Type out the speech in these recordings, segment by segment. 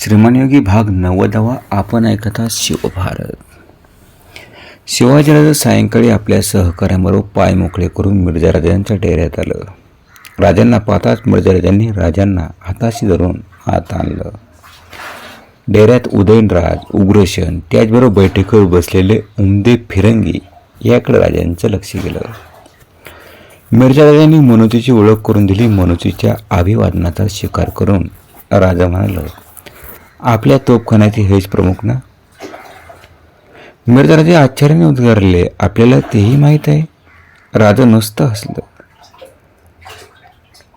श्रीमानयोगी भाग नव्वदावा आपण ऐकता शिवभारत. शिवाजीराजा सायंकाळी आपल्या सहकाऱ्यांबरोबर पाय मोकळे करून मिर्जाराजांच्या डेऱ्यात आलं. राजांना पाहताच मिर्जाराजांनी राजांना हाताशी धरून हात आणलं. डेऱ्यात उदयनराज उग्रशन त्याचबरोबर बैठकीवर बसलेले उमदे फिरंगी याकडे राजांचं लक्ष गेलं. मिर्जाराजांनी मनोतीची ओळख करून दिली मनोतीच्या अभिवादनाचा स्वीकार करून राजा म्हणाला आपल्या तोपखान्याचे हेच प्रमुख ना? मिर्जाराजे आश्चर्याने उद्गारले आपल्याला तेही माहीत आहे? राजा नुसतं हसलं.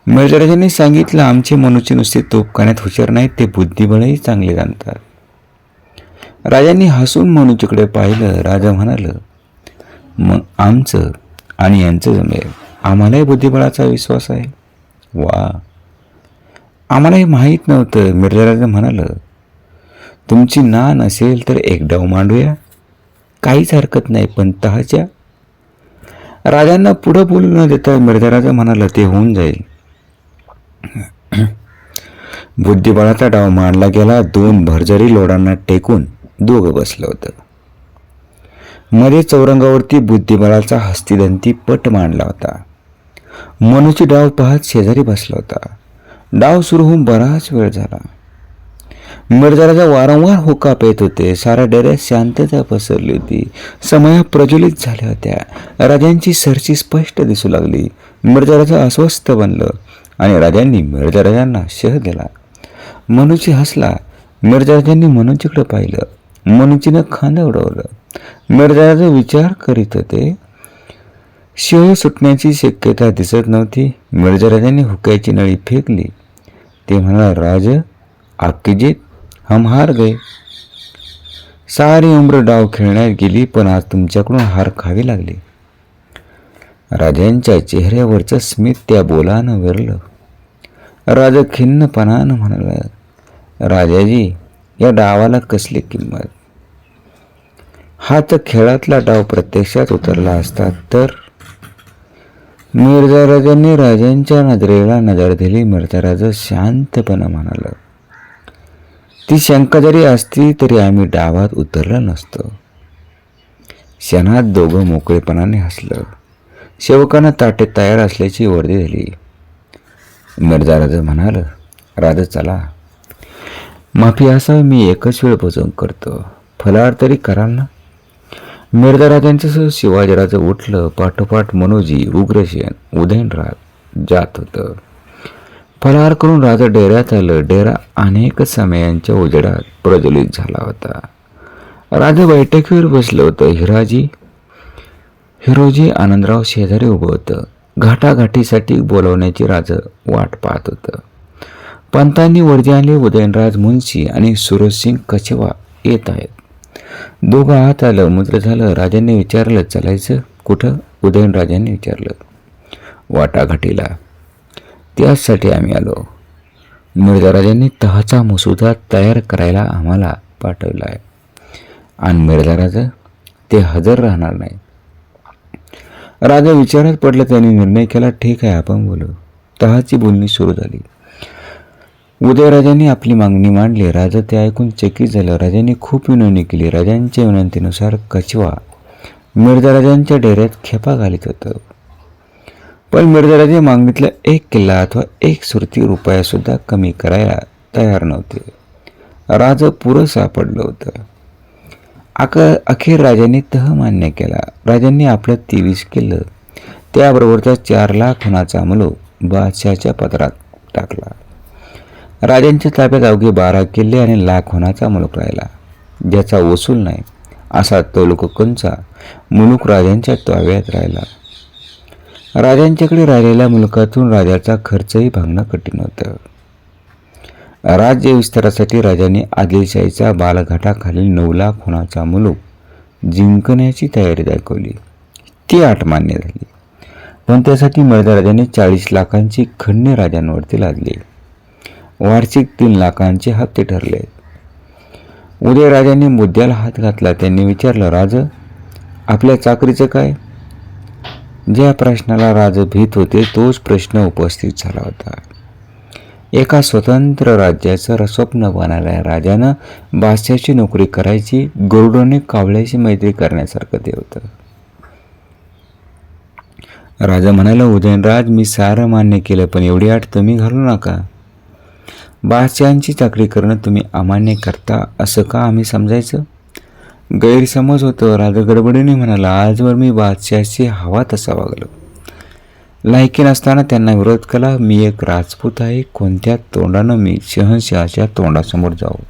मिर्जाराजांनी सांगितलं आमचे मनुष्य नुसते तोपखान्यात हुशार नाहीत ते बुद्धिबळही चांगले जाणतात. राजांनी हसून मनुच्याकडे पाहिलं राजा म्हणालं मग आमचं आणि यांचं जमेल. आम्हालाही बुद्धिबळाचा विश्वास आहे. वा. आम्हालाही माहीत नव्हतं मिर्जाराजा म्हणालं तुमची ना नसेल तर एक डाव मांडूया. काहीच हरकत नाही पण तहाच्या. राजांना पुढं बोलू न देता मिर्जाराजा म्हणाला ते होऊन जाईल. बुद्धिबळाचा डाव मांडला गेला दोन भरजरी लोडांना टेकून दोघं बसलं होतं. मध्ये चौरंगावरती बुद्धिबळाचा हस्तिदंती पट मांडला होता. मनूची डाव पाहत शेजारी बसला होता. डाव सुरू होऊन बराच वेळ झाला. मिर्जाराजा वारंवार हुका पेत होते. सारा डेऱ्यात शांतता पसरली होती. समया प्रज्वलित झाल्या होत्या. राजांची सरची स्पष्ट दिसू लागली. मिर्जाराजा अस्वस्थ बनलं आणि राजांनी मिर्जाराजांना शह दिला. मनूची हसला. मिर्जाराजांनी मनूजीकडे पाहिलं. मनूजीनं खांदा उडवलं. मिर्जाराजा विचार करीत होते. शेह सुटण्याची शक्यता दिसत नव्हती. मिर्जाराजांनी हुक्याची नळी फेकली. ते म्हणाला राज आपकी हम हार गए। सारी उम्र डाव खेळण्यात गेली पण आज तुमच्याकडून हार खावी लागली. राजांच्या चेहऱ्यावरचं स्मित त्या बोलानं विरलं. राजा खिन्नपणानं म्हणाला राजाजी या डावाला कसली किंमत? हा तर खेळातला डाव प्रत्यक्षात उतरला असता तर? मिर्जा राजांनी राजांच्या नजरेला नजर दिली. मिर्जा राजा शांतपणे म्हणाला ती शंका जरी असती तरी आम्ही डावात उतरलं नसतो. क्षणात दोघं मोकळेपणाने हसलं. सेवकांना ताटे तयार असल्याची वर्दी झाली. मिर्झा राजा म्हणाल राजा चला. माफी असावं मी एकच वेळ भोजन करतो. फलाहार तरी कराल ना? मिर्झा राजांच्यासह शिवाजीराजे उठलं. पाठोपाठ मनोजी उग्रसेन उदयनराज जात होतं. फरार करून राजा डेऱ्यात आलं. डेरा अनेक समयांच्या उजेडात प्रज्वलित झाला होता. राजा बैठकीवर बसलं होतं. हिराजी हिरोजी आनंदराव शेजारी उभं होतं. घाटाघाटीसाठी बोलवण्याची राजा वाट पाहत होतं. पंतांनी वर्दी आले उदयनराज मुन्शी आणि सुरजसिंग कचवा येत आहेत. दोघं आत आलं. मुद्र झालं. राजांनी विचारलं चालायचं? कुठं? उदयनराजांनी विचारलं. वाटाघाटीला त्याचसाठी आम्ही आलो. मिर्जाराजांनी तहाचा मसुदा तयार करायला आम्हाला पाठवला आहे आणि मिर्झाराजा ते हजर राहणार नाही राजा विचारात पडला त्यांनी निर्णय केला ठीक आहे आपण बोलू. तहाची बोलणी सुरू झाली. उदयराजांनी आपली मागणी मांडली. राजा ते ऐकून चकित झालं. राजांनी खूप विनवणी केली. राजांच्या विनंतीनुसार कचवा मिर्झाराजांच्या डेऱ्यात खेपा घालीत होतं. पण मिर्झाराजे मागणीतला एक किल्ला अथवा एक सुरती रुपयासुद्धा कमी करायला तयार नव्हते. राज पुरं सापडलं होतं. आक अखेर राजांनी तह मान्य केला. राजांनी आपलं तेवीस किल्लं त्याबरोबरचा चार लाख होण्याचा मुलं बादशाहच्या पत्रात टाकला. राजांच्या ताब्यात अवघे बारा किल्ले आणि लाख होणाचा मुलूक राहिला. ज्याचा वसूल नाही असा तो लोककंचा मुलूक राजांच्या ताब्यात राहिला. राजांच्याकडे राहिलेल्या मुलकातून राजाचा खर्चही भागणं कठीण होतं. राज्य विस्तारासाठी राजाने आदिलशाहीचा बालघाटाखालील नऊ लाख होणाचा मुलूक जिंकण्याची तयारी दाखवली. ती आठ मान्य झाली. पण त्यासाठी राजाने चाळीस लाखांची खंडे राजांवरती लादली. वार्षिक तीन लाखांचे हप्ते ठरले. उदयराजांनी मुद्द्याला हात घातला. त्यांनी विचारलं राज आपल्या चाकरीचं काय? ज्या प्रश्नाला राज भीत होते तोच प्रश्न उपस्थित झाला होता. एका स्वतंत्र राज्याचं स्वप्न बनायला राजानं बादशाची नोकरी करायची गरुडाने कावळ्याची मैत्री करण्यासारखं ते होतं. राजा म्हणाला उदयनराज मी सारं मान्य केलं पण एवढी आठ तुम्ही घालू नका. बादशहांची चाकरी करणं तुम्ही अमान्य करता असं का आम्ही समजायचं? गैरसमज होतं राजा गडबडीने म्हणाला आजवर मी बादशहाची हवा तसा वागलो. लायकी नसताना त्यांना विरोध केला मी एक राजपूत आहे कोणत्या तोंडानं मी शहनशहाच्या तोंडासमोर जाऊ?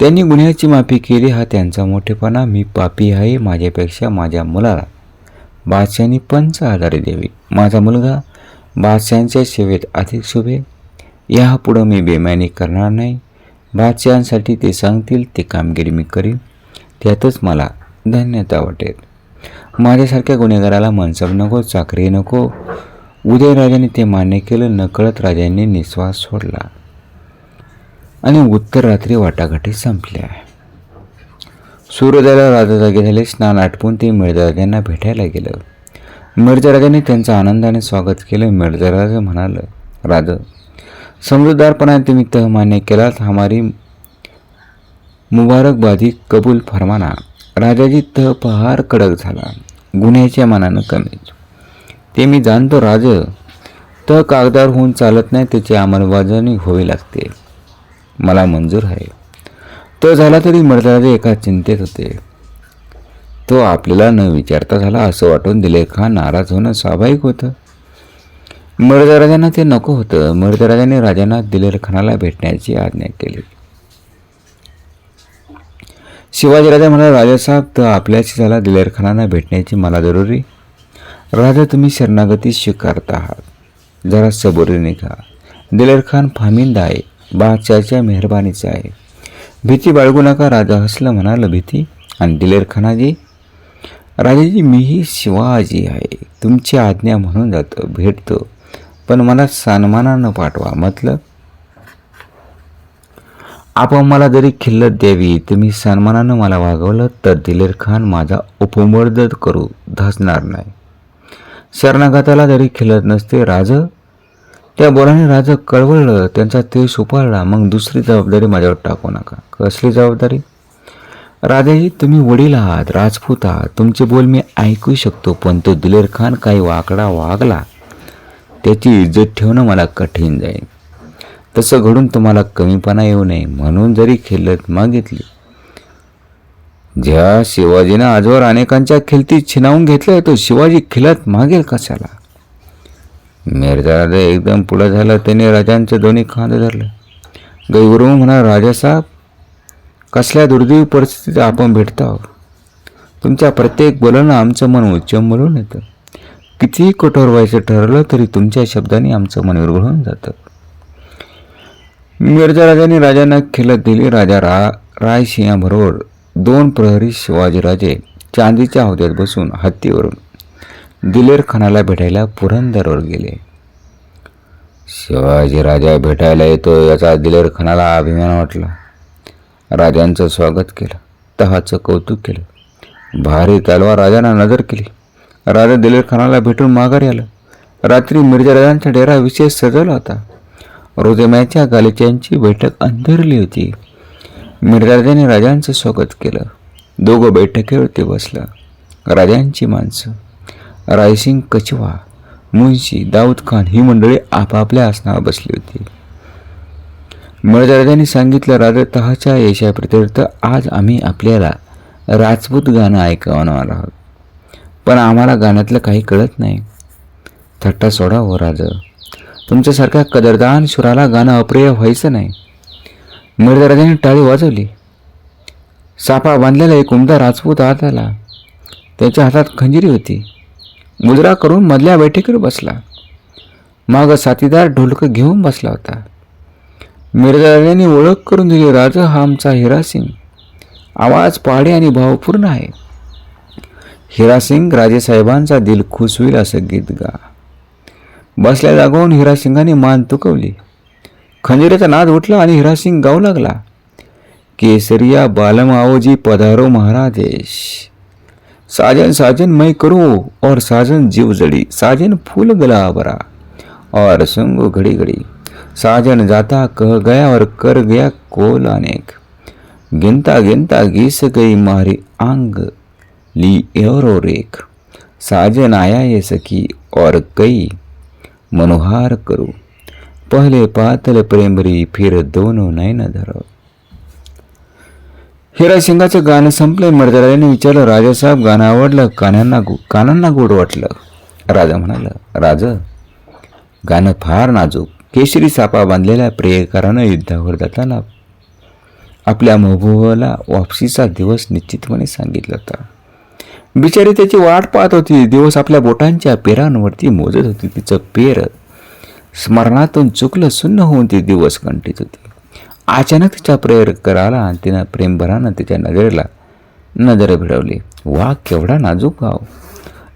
त्यांनी गुन्ह्याची माफी केली हा त्यांचा मोठेपणा मी पापी आहे माझ्यापेक्षा माझ्या मुलाला. बादशाहनी पंच आधारे द्यावी. माझा मुलगा बादशहांच्या सेवेत अधिक शुभे यापुढं मी बेमानी करणार नाही. बादशहांसाठी ते सांगतील ते कामगिरी मी करीन. त्यातच मला धन्यता वाटेल. माझ्यासारख्या गुन्हेगाराला मनसब नको चाकरी नको. उदयराजाने ते मान्य केलं नकळत राजांनी निश्वास सोडला. आणि उत्तर रात्री वाटाघाटी संपल्या. सूर्योदयाला राजा जागे झाले स्नान आटपून ते मिर्जाराजांना भेटायला गेलं. मिर्जाराजांनी त्यांचं आनंदाने स्वागत केलं मिर्जाराजा म्हणालं राजा समजूतदारपणाने तुम्ही तह मान्य केलात हमारी मुबारकबादी कबूल फरमाना. राजाची तह पहार कडक झाला. गुन्ह्याच्या मानानं कमी. ते मी जाणतो राज. तह कागदार होऊन चालत नाही त्याची अंमलबजावणी होवी लागते. मला मंजूर आहे. तो झाला तरी मर्दाराजे एका चिंतेत होते. तो आपल्याला न विचारता झाला असं वाटून दिलेखा नाराज होणं स्वाभाविक होतं. मर्दराजांना ते नको होतं. मर्दराजाने राजांना दिलेरखानाला भेटण्याची आज्ञा केली. शिवाजीराजा म्हणाला राजासाहेब तर आपल्याशी झाला दिलेरखानांना भेटण्याची मला जरुरी. राजा तुम्ही शरणागती स्वीकारत आहात. जरा सबुरीने खा दिलेर खान फामिंद आहे बादशाच्या मेहरबानीचा आहे. भीती बाळगू नका राजा हसलं म्हणालं भीती? आणि दिलेरखानाजी? राजाजी मीही शिवाजी आहे. तुमची आज्ञा म्हणून जातं भेटतो. पण मला सन्मानानं पाठवा. मतलब आपण मला जरी खिल्लत द्यावी तुम्ही सन्मानानं मला वागवलं तर दिलेर खान माझा उपमर्दत करू धसणार नाही. शरणागताला जरी खिल्लत नसते राज त्या बोलाने राजा कळवळलं त्यांचा तेज उपाळला मग दुसरी जबाबदारी माझ्यावर टाकू नका. कसली जबाबदारी? राजाजी तुम्ही वडील आहात राजपूत आहात तुमचे बोल मी ऐकू शकतो पण तो दिलेर खान काही वाकडा वागला त्याची इज्जत ठेवणं मला कठीण जाईल. तसं घडून तुम्हाला कमीपणा येऊ नये म्हणून जरी खिल्लत मागितली. ज्या शिवाजीनं आजवर अनेकांच्या खिलती छिनावून घेतल्या तो शिवाजी खिलत मागेल कशाला? मिर्जाराजा एकदम पुढं झालं त्याने राजांचं दोन्ही खांद धरलं. गैगुरु म्हणा राजासाहेब कसल्या दुर्दैवी परिस्थितीत आपण भेटतो आहोत? तुमच्या प्रत्येक बोलणं आमचं मन उच्चंबळून येतं. कितीही कठोर व्हायचं ठरलं तरी तुमच्या शब्दांनी आमचं मन विरघळून जातं. मिर्जा राजाने राजांना खिलत दिली. राजा रा रायसिंहाबरोबर दोन प्रहरी शिवाजीराजे चांदीच्या हौद्यात बसून हत्तीवरून दिलेर खानाला भेटायला पुरंदरवर गेले. शिवाजी राजा भेटायला येतो याचा दिलेर खानाला अभिमान वाटला. राजांचं स्वागत केलं. तहाचं कौतुक केलं. भारी तलवार राजांना नजर केली. राजा दिलेर खानाला भेटून माघारी आलं. रात्री मिर्जा राजांचा डेरा विशेष सजवला होता. रोजेम्याच्या गालिच्यांची बैठक अंधरली होती. मिर्जाराजाने राजांचं स्वागत केलं. दोघं बैठकीवरती बसलं. राजांची माणसं. रायसिंग कचवा मुन्शी दाऊद खान ही मंडळी आपापल्या आसनावर बसली होती. मिर्जाराजांनी सांगितलं राजा तहाच्या यशाप्रित्यर्थ आज आम्ही आपल्याला राजपूत गाणं ऐकवणार आहोत. पण आम्हाला गाण्यातलं काही कळत नाही. थट्टा सोडा हो राजा. तुमच्यासारख्या कदरदान शुराला गाणं अप्रिय व्हायचं नाही. मिर्जाराजांनी टाळी वाजवली. सापा बांधलेला एक उमदा राजपूत आत आला. त्याच्या हातात खंजिरी होती. मुजरा करून मधल्या बैठकीवर बसला. माग साथीदार ढोलकं घेऊन बसला होता. मिर्जाराजांनी ओळख करून दिली राजा हा आमचा हिरासिंग. आवाज पहाडे आणि भावपूर्ण आहे. हिरासिंग राजेसाहेबांचा दिल खुश होईल असं गीत गा. बसल्या जागून हिरासिंगाने मान तुकवली. खंजिरेचा नाद उठला आणि हिरासिंग गाऊ लागला. केसरिया बालमाओजी पधारो महाराजेश. साजन साजन मैं करो और साजन जीव जड़ी. साजन फूल गला भरा और संगो घड़ी घड़ी. साजन जाता कह गया और कर गया कोल अनेक. गिनता गिनता घिस गई मारी आंग ली एवरो रेख. साजन आया ये सखी और कई. मनोहार करू. पहले पातल प्रेमरी फिर दोनों नयन धरो. हिरा सिंगाचं गाणं संपलं मर्दराजाने विचारलं राजासाहेब गाणं आवडलं कानांना गु कानांना गोड वाटलं. राजा म्हणाला राज गाणं फार नाजूक. केशरी सापा बांधलेल्या प्रियकारानं युद्धावर जाताना आपल्या महबूबाला वापसीचा दिवस निश्चितपणे सांगितला होता. बिचारी त्याची वाट पाहत होती. दिवस आपल्या बोटांच्या पेरांवरती मोजत होती. तिचं पेर स्मरणातून चुकलं सुन्न होऊन ती दिवस कंटित होती. अचानक तिच्या प्रेयर कराला आणि तिनं प्रेमभरानं तिच्या नजरेला नजर भिडवली. वा केवढा नाजूक गाव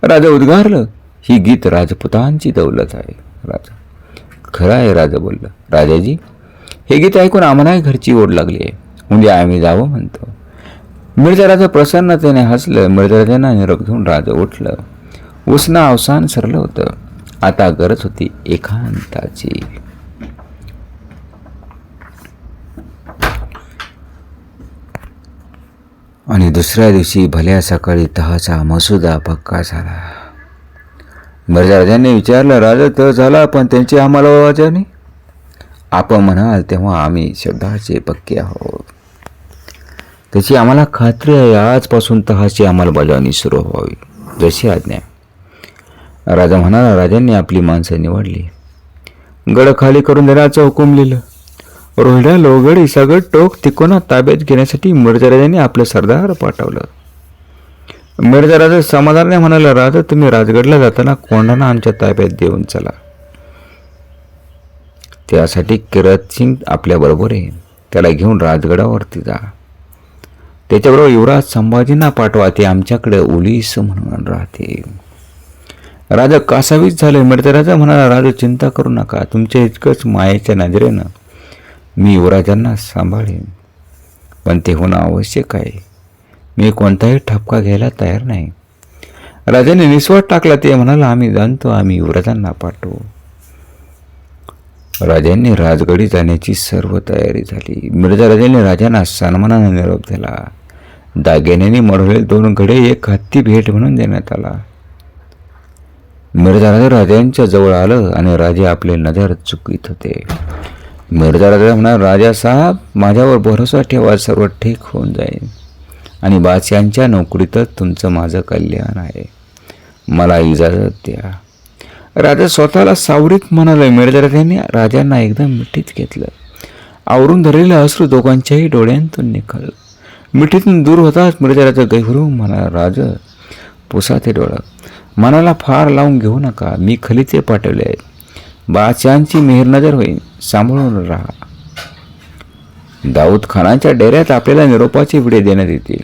राजा उद्गारलं. ही गीत राजपुतांची दौलत आहे. राजा. खरं आहे राजा बोललं. राजाजी हे गीत ऐकून आम्हालाही घरची ओढ लागली आहे. म्हणजे आम्ही जावं म्हणतो. मिर्झा राजा प्रसन्नतेने हसलं मिर्झा राजांना निरोप घेऊन राजा उठलं उसनं अवसान सरलं होतं. आता गरज होती एकांताची. आणि दुसऱ्या दिवशी भल्या सकाळी तहाचा मसुदा पक्का झाला. मिर्झा राजांनी विचारलं राजा तर झाला पण त्यांची आम्हाला वाजाने आपण म्हणाल तेव्हा आम्ही शब्दाचे पक्के आहोत. त्याची आम्हाला खात्री आहे आजपासून तहाची अंमलबजावणी सुरू व्हावी. जशी आज्ञा. राजा म्हणाला राजांनी आपली माणसं निवडली. गड खाली करून देण्याचा हुकूम लिहिलं. रोहिड्या लोगड सगळं टोक तिकोना ताब्यात घेण्यासाठी मिर्जाराजांनी आपलं सरदार पाठवलं. मिर्जाराजा समाधानाने म्हणाला राजा तुम्ही राजगडला जाताना कोंडाना आमच्या ताब्यात देऊन चला. त्यासाठी किरत सिंग आपल्याबरोबर आहे त्याला घेऊन राजगडावरती जा. त्याच्याबरोबर युवराज संभाजींना पाठवा ते आमच्याकडे ओलीस म्हणून राहते. राजा कासावीच झाले. मिळते राजा म्हणाला राजा चिंता करू नका. तुमच्या इतकंच मायेच्या नजरेनं मी युवराजांना सांभाळेन. पण ते होणं आवश्यक आहे. मी कोणताही ठपका घ्यायला तयार नाही. राजाने निस्वाट टाकला. ते म्हणाला आम्ही जाणतो आम्ही युवराजांना पाठवू. राजांनी राजगडी जाण्याची सर्व तयारी झाली. मिर्झा राजांनी राजांना सन्मानाने निरोप दिला. दागिन्याने मढवलेले दोन घडे एक हत्ती भेट म्हणून देण्यात आला. मिर्झा राजा राजांच्या जवळ आलं आणि राजे आपले नजर चुकीत होते. मिर्झा राजा म्हणा राजा साहेब माझ्यावर भरोसा ठेवा सर्व ठीक होऊन जाईल. आणि बादशांच्या नोकरीतच तुमचं माझं कल्याण आहे. मला इजाजत द्या. राजा स्वतःला सावरीत म्हणाले. मिर्झा राजांनी राजांना एकदम मिठीत घेतलं. आवरून धरलेलं अश्रू दोघांच्याही डोळ्यांतून निघालं. मिठीतून दूर होताच मिर्झा राजा म्हणा राज पुसा ते डोळं. मनाला फार लावून घेऊ नका मी खलिते पाठवले आहेत बादशांची मेहरनजर होईल सांभाळून राहा. दाऊद खानाच्या डेऱ्यात आपल्याला निरोपाचे विडे देण्यात येतील.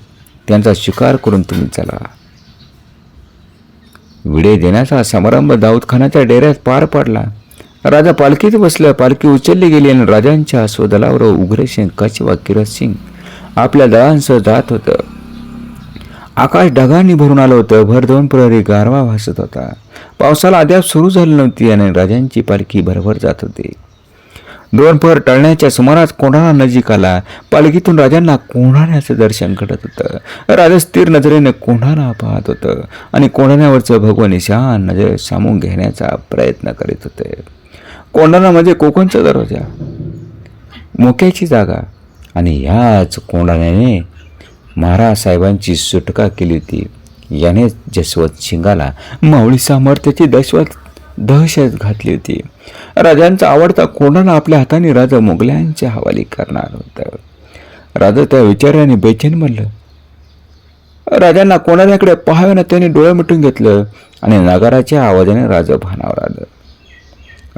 त्यांचा शिकार करून तुम्ही चला. विडे देण्याचा समारंभ दाऊद खानाच्या डेऱ्यात पार पडला. राजा पालखीत बसला पालखी उचलली गेली आणि राजांच्या स्वदलावर उग्रसिंग कचवा किरत सिंग आपल्या दळांसह जात होतं. आकाश ढगांनी भरून आलं होतं. भर दोन प्रहरी गारवा भासत होता. पावसाला अद्याप सुरू झाली नव्हती आणि राजांची पालखी भरभर जात होती. दोन पहर टळण्याच्या सुमारास कोणाला नजीक आला. पालखीतून राजांना कोणाण्याचं दर्शन घडत होतं. राजा स्थिर नजरेने कोणाला पाहत होतं आणि कोणाण्यावरचं भगवान निशान नजर सामून घेण्याचा प्रयत्न करीत होते. कोंढाणा म्हणजे कोकणचा दरवाजा. मोक्याची जागा. आणि ह्याच कोंडाण्याने महाराज साहेबांची सुटका केली होती. याने जसवंत सिंगाला मावळी सामर्थ्याची दशवत दहशत घातली होती. राजांचा आवडता कोंडाणा आपल्या हाताने राजा मुघलांच्या हवाली करणार होता. राजा त्या विचाराने बेचैन म्हणलं राजांना कोणाकडे पाहाव्यानं त्याने डोळे मिटून घेतलं आणि नगाराच्या आवाजाने राजा भानावर आलं.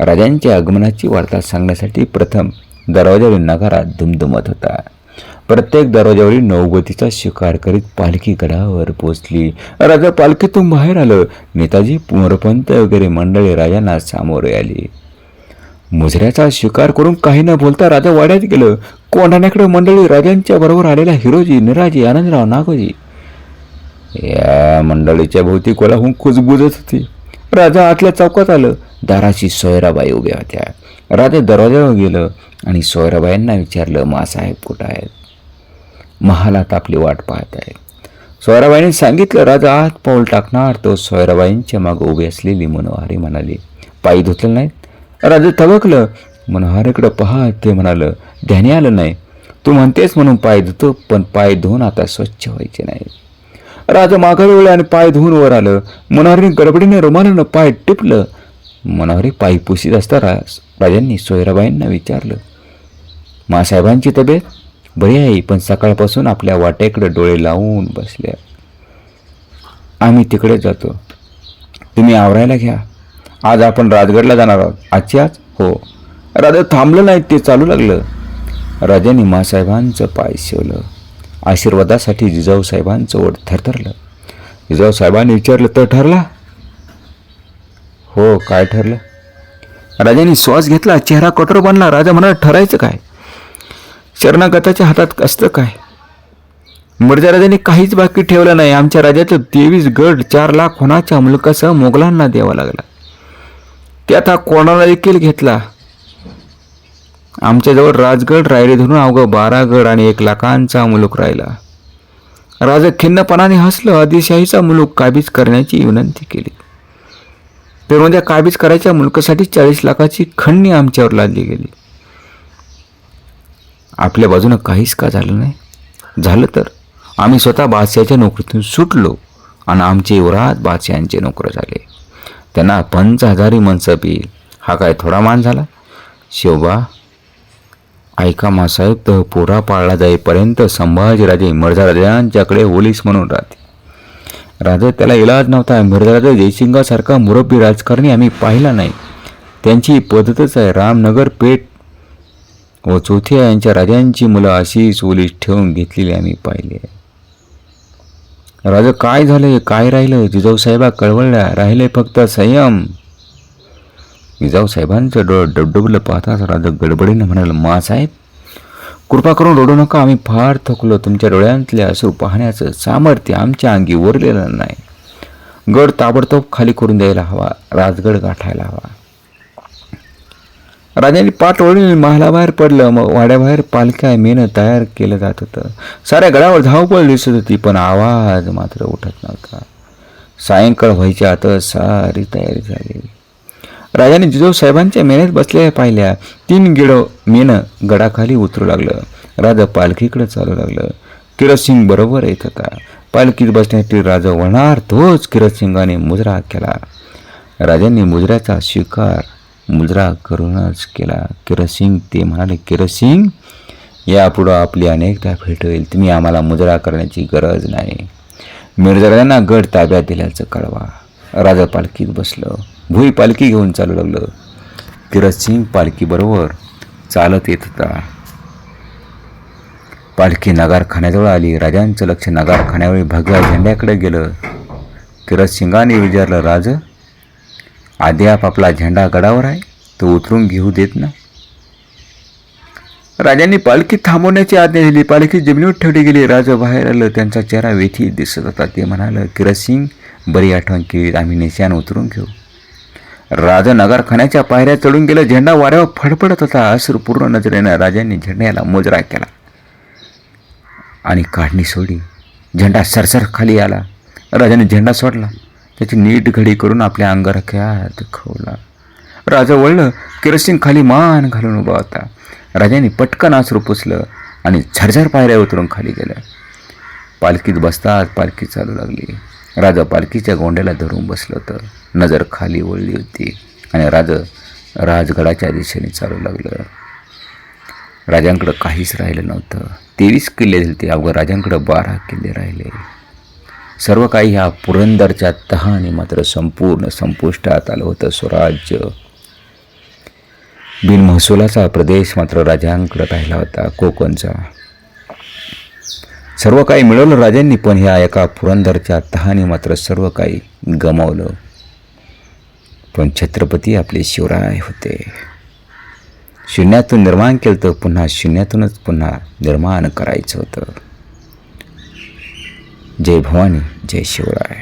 राजांच्या आगमनाची वार्ता सांगण्यासाठी प्रथम दरवाजावरील नगारा दुमदुमत होता. प्रत्येक दरवाजावरील नौबतीचा शिकार करीत पालखी गडावर पोचली राजा पालखीतून बाहेर आलं. नेताजी मोरपंत वगैरे मंडळी राजांना सामोरे आली. मुजऱ्याचा शिकार करून काही न बोलता राजा वाड्यात गेलं. कोंढाण्याकडे मंडळी राजांच्या बरोबर आलेला हिरोजी निराजी आनंदराव नागोजी. या मंडळीच्या भोवती कोलाहून कुजबुजत होती. राजा आतल्या चौकात आलं. दाराशी सोयराबाई उभ्या होत्या. राधे दरवाज्यावर गेलं आणि सोयराबाईंना विचारलं मासाहेब कुठं आहेत? महालात आपली वाट पाहत आहेत सोयराबाईंनी सांगितलं राजा आत पाऊल टाकणार तो सोयराबाईंच्या मागं उभी असलेली मनोहारी म्हणाली पायी धुतलं नाहीत? राजा थबकलं मनोहारीकडं पहा ते म्हणालं ध्यानी आलं नाही. तू म्हणतेस म्हणून पाय धुतो पण पाय धुवून आता स्वच्छ व्हायचे नाही. राजा माघारी वळलं आणि पाय धुवून वर आलं. मनोहरीने गडबडीने रुमालानं पाय टिपलं. मनोहरी पायी पुशीत असता रा राजांनी सोयराबाईंना विचारलं मासाहेबांची तब्येत बरी आहे पण सकाळपासून आपल्या वाट्याकडे डोळे लावून बसल्या. आम्ही तिकडे जातो. तुम्ही आवरायला घ्या. आज आपण राजगडला जाणार आहोत. आजची आज? हो. राजा थांबलं नाही ते चालू लागलं. राजाने मासाहेबांचं पाय शिवलं. आशीर्वादासाठी जिजाऊ साहेबांचं ओढ थरथरलं. जिजाऊ साहेबांनी विचारलं तर ठरला? हो काय ठरलं? राजाने श्वास घेतला चेहरा कठोर बनला. राजा म्हणाला ठरायचं काय? शरणागताच्या हातात असतं काय? मिर्जा राजाने काहीच बाकी ठेवलं नाही. आमच्या राजाचं तेवीस गड चार लाख होणाच्या मुलकासह मोगलांना द्यावा लागला. त्यात हा कोणाला देखील घेतला? आमच्याजवळ राजगड राहिले धरून अवघं बारा गड आणि एक लाखांचा मुलूक राहिला. राजा खिन्नपणाने हसलं. आदिशाहीचा मुलूक काबीज करण्याची विनंती केली. तर काबीज करायच्या मुलकासाठी चाळीस लाखाची खंडणी आमच्यावर लादली गेली. आपल्या बाजूनं काहीच का झालं नाही? झालं तर आम्ही स्वतः बादशाच्या नोकरीतून सुटलो आणि आमचे युवराज बादशांचे नोकर झाले. त्यांना पंच हजारी मनसब येईल हा काय थोडा मान झाला? शिवबा ऐका मासाहेब तर पोरा पाळला जाईपर्यंत संभाजीराजे मर्झाराजांच्याकडे ओलीस म्हणून राहते राजा त्याला इलाज नव्हता. मिर्झाराजा जयसिंगासारखा मुरब्बी राजकारणी आम्ही पाहिला नाही. त्यांची पद्धतच आहे. रामनगर पेठ व चोथिया यांच्या राजांची मुलं अशी सोलीस ठेवून घेतलेली आम्ही पाहिली आहे. राजा काय झालं काय राहिलं जिजाऊसाहेबा कळवळल्या राहिले फक्त संयम. जिजाऊसाहेबांचं डोळं डबडबलं पाहताच राजा गडबडीनं म्हणाल मासाहेब कृपा करून रडू नका. आम्ही फार थकलो. तुमच्या डोळ्यांतले असू पाहण्याचं सामर्थ्य आमच्या अंगी उरलेलं नाही. गड ताबडतोब खाली करून द्यायला हवा. राजगड गाठायला हवा. राजाने पाठ ओढली महालाबाहेर पडलं. मग वाड्याबाहेर पालख्या मेनं तयार केलं जात होतं. साऱ्या गडावर धावपळ दिसत होती पण आवाज मात्र उठत नव्हता. सायंकाळ व्हायच्या आता सारी तयारी झाली. राजाने जिजाऊ साहेबांच्या मेनेत बसलेल्या पाहिल्या. तीन गिड मेनं गडाखाली उतरू लागलं. राजा पालखीकडे चालू लागलं. किरतसिंग बरोबर येत होता. पालखीत बसण्यासाठी राजा वणार तोच किरतसिंगाने मुजरा केला. राजांनी मुजऱ्याचा स्वीकार मुजरा करूनच केला. किरतसिंग ते म्हणाले किरतसिंग यापुढं आपली अनेकदा भेट होईल. तुम्ही आम्हाला मुजरा करण्याची गरज नाही. मिर्झराजांना गड ताब्यात दिल्याचं कळवा. राजा पालखीत बसलं. भुई पालखी घेऊन चालू लागलं. किरतसिंग पालखीबरोबर चालत येत होता. पालखी नगारखान्याजवळ आली. राजांचं लक्ष नगारखान्यावेळी भगव्या झेंड्याकडे गेलं. किरतसिंगाने विचारलं राज अद्याप आपला झेंडा गडावर आहे? तो उतरून घेऊ देत ना? राजांनी पालखी थांबवण्याची आज्ञा दिली. पालखी जमिनीवर ठेवली गेली. राजा बाहेर आलं. त्यांचा चेहरा वेथी दिसत होता. ते म्हणालं किरतसिंग बरी आठवण केली आम्ही निशाण उतरून घेऊ. राजा नगरखान्याच्या पायऱ्या चढून गेलं. झेंडा वाऱ्यावर फडफडत होता. अश्रुपूर्ण नजरेनं राजांनी झेंड्याला मोजरा केला. आणि काढणी सोडी झेंडा सरसर खाली आला. राजाने झेंडा सोडला. त्याची नीट घडी करून आपल्या अंगरख्यात खवला. राजा वळलं. किरसिंग खाली मान घालून उभा होता. राजाने पटकन आसरू पुसलं आणि झरझर पायऱ्या उतरून खाली गेलं. पालखीत बसताच पालखी चालू लागली. राजा पालखीच्या गोंड्याला धरून बसलं होतं. नजर खाली वळली होती आणि राज राजगडाच्या दिशेने चालू लागलं. राजांकडं काहीच राहिलं नव्हतं. तेवीस किल्ले झाले ते राजांकडं बारा किल्ले राहिले. सर्व काही ह्या पुरंदरच्या तहाने मात्र संपूर्ण संपुष्टात आलं होतं स्वराज्य. बिनमहसुलाचा प्रदेश मात्र राजांकडे राहिला होता कोकणचा. सर्व काही मिळवलं राजांनी पण ह्या एका पुरंदरच्या तहाने मात्र सर्व काही गमावलं. पण छत्रपती आपले शिवराय होते. शून्यातून निर्माण केलं तर पुन्हा शून्यातूनच पुन्हा निर्माण करायचं होतं. जय भवानी जय शिवराय.